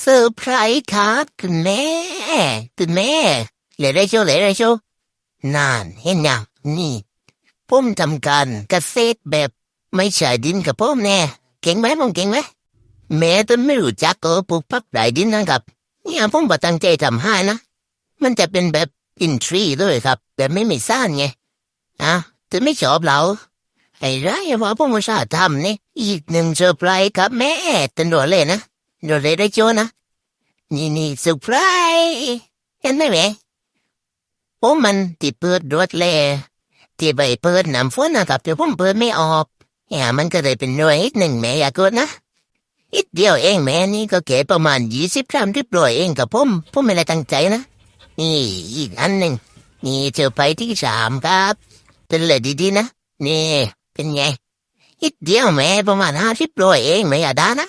เซอร์ไพรส์ครับคุณแม่คุณแม่เหลือได้โชว์เหลือได้โชว์นานเห็นยังนี่ผมทำการเกษตรแบบไม่ใช่ดินกับผมแน่เก่งไหมผมเก่งไหมแม่ต้นไม่รู้จักก็ปลูกพักไร่ดินนะครับเนี่ยผมบ่ตั้งใจทำให้นะ มันจะเป็นแบบอินทรีด้วยครับ แบบไม่มีซ่านไงอะแต่ไม่ชอบเราไอ้ไรว่าผมอุตส่าห์ทำนี่อีกหนึ่งเซอร์ไพรส์ครับแม่ตันโดดเลยนะ โดดเลยได้โจนะนี่นี่เซอร์ไพรส์เห็นไหมแม่ผมมันติดเปิดรถแลที่ไปเปิดน้ำฝนนะครับแต่ผมเปิดไม่ออกแหมมันก็เลยเป็นหน่วยอีกหนึ่งแม่อยากกดนะอีกเดียวเองแม่นี่ก็แค่ประมาณยี่สิบสามสิบร้อยเองกับผมผมไม่ได้ตั้งใจนะ นี่อีกอันหนึ่งนี่เจอไปที่สามครับ เป็นเลยดีๆนะนี่เป็นไงอีกเดียวแม่ประมาณห้าสิบร้อยเองไม่อยากได้นะ